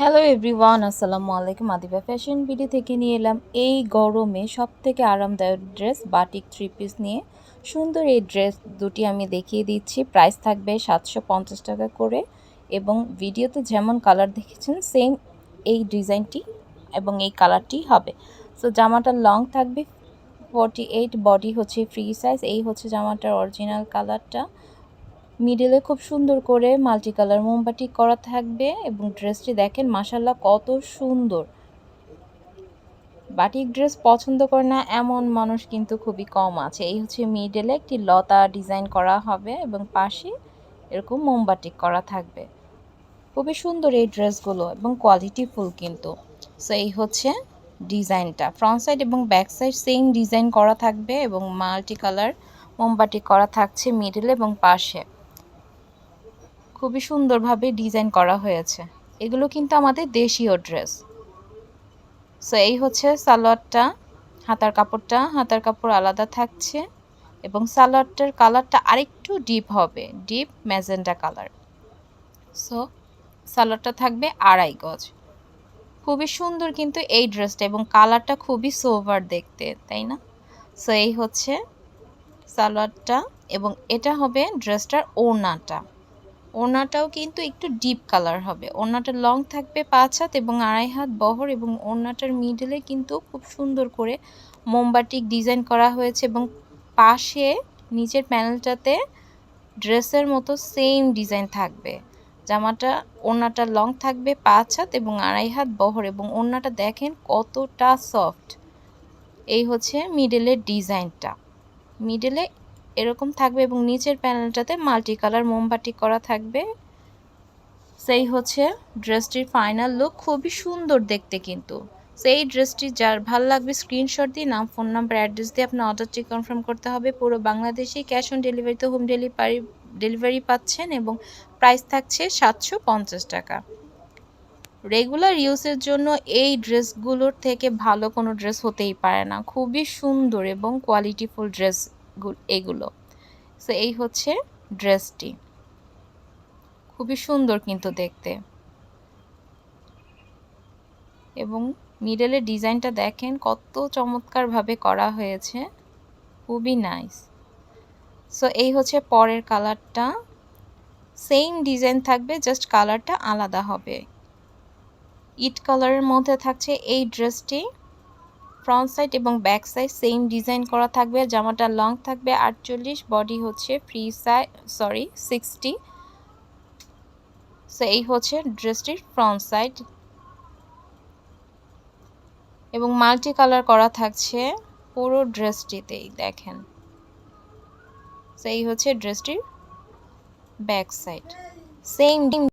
Hello everyone আসসালামু আলাইকুম Adiba fashion BD থেকে নিয়ে এলাম এই গরমে সব থেকে আরামদায়ক ড্রেস বাটিক থ্রি পিস নিয়ে সুন্দর এই ড্রেস দুটি আমি দেখিয়ে দিচ্ছি প্রাইস থাকবে সাতশো পঞ্চাশ টাকা করে এবং ভিডিওতে যেমন কালার দেখেছেন সেম এই ডিজাইনটি এবং এই কালারটি হবে সো জামাটা লং থাকবে ফর্টি এইট বডি হচ্ছে ফ্রি সাইজ এই হচ্ছে জামাটার অরিজিনাল কালারটা মিডলে খুব সুন্দর করে মাল্টি কালার মোমবাতি করা থাকবে এবং ড্রেসটি দেখেন মাসাল্লাহ কত সুন্দর। বাটিক ড্রেস পছন্দ করে না, এমন মানুষ কিন্তু খুবই কম আছে। এই হচ্ছে মিডলে একটি লতা ডিজাইন করা হবে এবং পাশে এরকম মোমবাটিক করা থাকবে। খুবই সুন্দর এই ড্রেসগুলো এবং কোয়ালিটি ফুল কিন্তু। সো এই হচ্ছে ডিজাইনটা ফ্রন্ট সাইড এবং ব্যাক সাইড সেম ডিজাইন করা থাকবে এবং মাল্টি কালার মোমবাটি করা থাকছে মিডল এবং পাশে। খুবই সুন্দরভাবে ডিজাইন করা হয়েছে। এগুলো কিন্তু আমাদের দেশীয় ড্রেস। সো এই হচ্ছে সালোয়ারটা, হাতার কাপড়টা, হাতার কাপড় আলাদা থাকছে এবং সালোয়ারটার কালারটা আরেকটু ডিপ হবে ডিপ ম্যাজেন্ডা কালার। সো সালোয়ারটা থাকবে আড়াই গজ। খুবই সুন্দর কিন্তু এই ড্রেসটা এবং কালারটা খুবই সোভার দেখতে, তাই না? সো এই হচ্ছে সালোয়ারটা এবং এটা হবে ড্রেসটার ওড়নাটা। ওড়নাটাও কিন্তু একটু ডিপ কালার হবে। ওড়নাটা লং থাকবে পাঁচ হাত এবং আড়াই হাত বহর এবং ওড়নাটার মিডলে কিন্তু খুব সুন্দর করে মোমবাটিক ডিজাইন করা হয়েছে এবং পাশে নিচের প্যানেলটাতে ড্রেসের মতো সেম ডিজাইন থাকবে। জামাটা ওড়নাটা লং থাকবে পাঁচ হাত এবং আড়াই হাত বহর এবং ওড়নাটা দেখেন কতটা সফট এই হচ্ছে মিডলের ডিজাইনটা মিডলে এরকম থাকবে এবং নিচের প্যানেলটাতে মাল্টি কালার মোমবাতি করা থাকবে। সেই হচ্ছে ড্রেসটির ফাইনাল লুক খুবই সুন্দর দেখতে কিন্তু। সেই ড্রেসটি যার ভালো লাগবে স্ক্রিনশট দিয়ে, নাম ফোন নাম্বার অ্যাড্রেস দিয়ে আপনার অর্ডারটি কনফার্ম করতে হবে। পুরো বাংলাদেশেই ক্যাশ অন ডেলিভারিতে হোম ডেলিভারি ডেলিভারি পাচ্ছেন এবং প্রাইস থাকছে সাতশো পঞ্চাশ টাকা। রেগুলার ইউজের জন্য এই ড্রেসগুলোর থেকে ভালো কোনো ড্রেস হতেই পারে না। খুবই সুন্দর এবং কোয়ালিটিফুল ড্রেস এগুলো। সো এই হচ্ছে ড্রেসটি। খুবই সুন্দর কিন্তু দেখতে। এবং মিডলের ডিজাইনটা দেখেন, কত চমৎকারভাবে করা হয়েছে। খুবই নাইস সো এই হচ্ছে পরের কালারটা। সেম ডিজাইন থাকবে জাস্ট কালারটা আলাদা হবে। ইট কালারের মধ্যে থাকছে এই ড্রেসটি। ফ্রন্ট সাইড এবং ব্যাক সাইড সেম ডিজাইন করা থাকবে। জামাটা লং থাকবে আটচল্লিশ, বডি হচ্ছে ফ্রি সাই, সরি, সিক্সটি। সো এই হচ্ছে ড্রেসটির ফ্রন্ট সাইড। এবং মাল্টি কালার করা থাকছে পুরো ড্রেসটিতেই, দেখেন। সো এই হচ্ছে ড্রেসটির ব্যাক সাইড। সেম ডিম,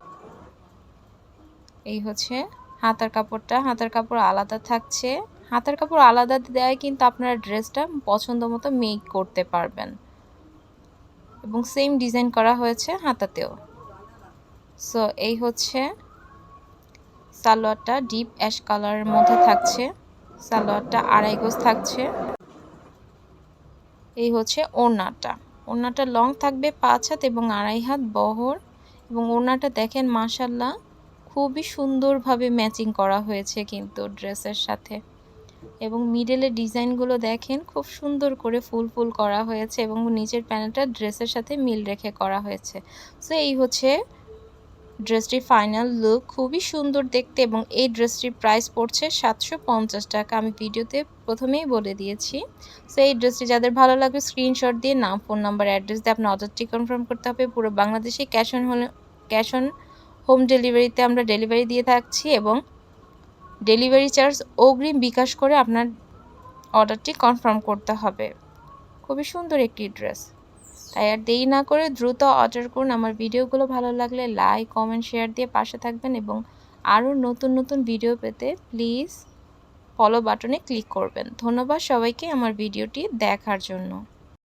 এই হচ্ছে হাতার কাপড়টা, হাতার কাপড় আলাদা থাকছে। হাতার কাপড় আলাদা দেওয়ায় কিন্তু আপনারা ড্রেসটা পছন্দ মতো মেক করতে পারবেন। এবং সেম ডিজাইন করা হয়েছে হাতাতেও। সো এই হচ্ছে সালোয়ারটা ডিপ অ্যাশ কালারের মধ্যে থাকছে। সালোয়ারটা আড়াই গোজ থাকছে। এই হচ্ছে ওড়নাটা। ওড়নাটা লং থাকবে পাঁচ হাত এবং আড়াই হাত বহর। এবং ওড়নাটা দেখেন মাসাল্লাহ খুবই সুন্দরভাবে ম্যাচিং করা হয়েছে কিন্তু ড্রেসের সাথে। এবং মিডেলের ডিজাইনগুলো দেখেন, খুব সুন্দর করে ফুল ফুল করা হয়েছে এবং নিচের প্যানেলটা ড্রেসের সাথে মিল রেখে করা হয়েছে। সো এই হচ্ছে ড্রেসটির ফাইনাল লুক খুবই সুন্দর দেখতে এবং এই ড্রেসটির প্রাইস পড়ছে সাতশো পঞ্চাশ টাকা। আমি ভিডিওতে প্রথমেই বলে দিয়েছি। সো এই ড্রেসটি যাদের ভালো লাগবে স্ক্রিনশট দিয়ে নাম ফোন নাম্বার অ্যাড্রেস দিয়ে আপনার অর্ডারটি কনফার্ম করতে হবে। পুরো বাংলাদেশে ক্যাশ অন হলে ক্যাশ অন হোম ডেলিভারিতে আমরা ডেলিভারি দিয়ে থাকছি এবং ডেলিভারি চার্জ অগ্রিম বিকাশ করে আপনার অর্ডারটি কনফার্ম করতে হবে। খুবই সুন্দর একটি ড্রেস। তাই আর দেরি না করে দ্রুত অর্ডার করুন। আমার ভিডিওগুলো ভালো লাগলে লাইক, কমেন্ট, শেয়ার দিয়ে পাশে থাকবেন এবং আরও নতুন নতুন ভিডিও পেতে প্লিজ ফলো বাটনে ক্লিক করবেন। ধন্যবাদ সবাইকে আমার ভিডিওটি দেখার জন্য।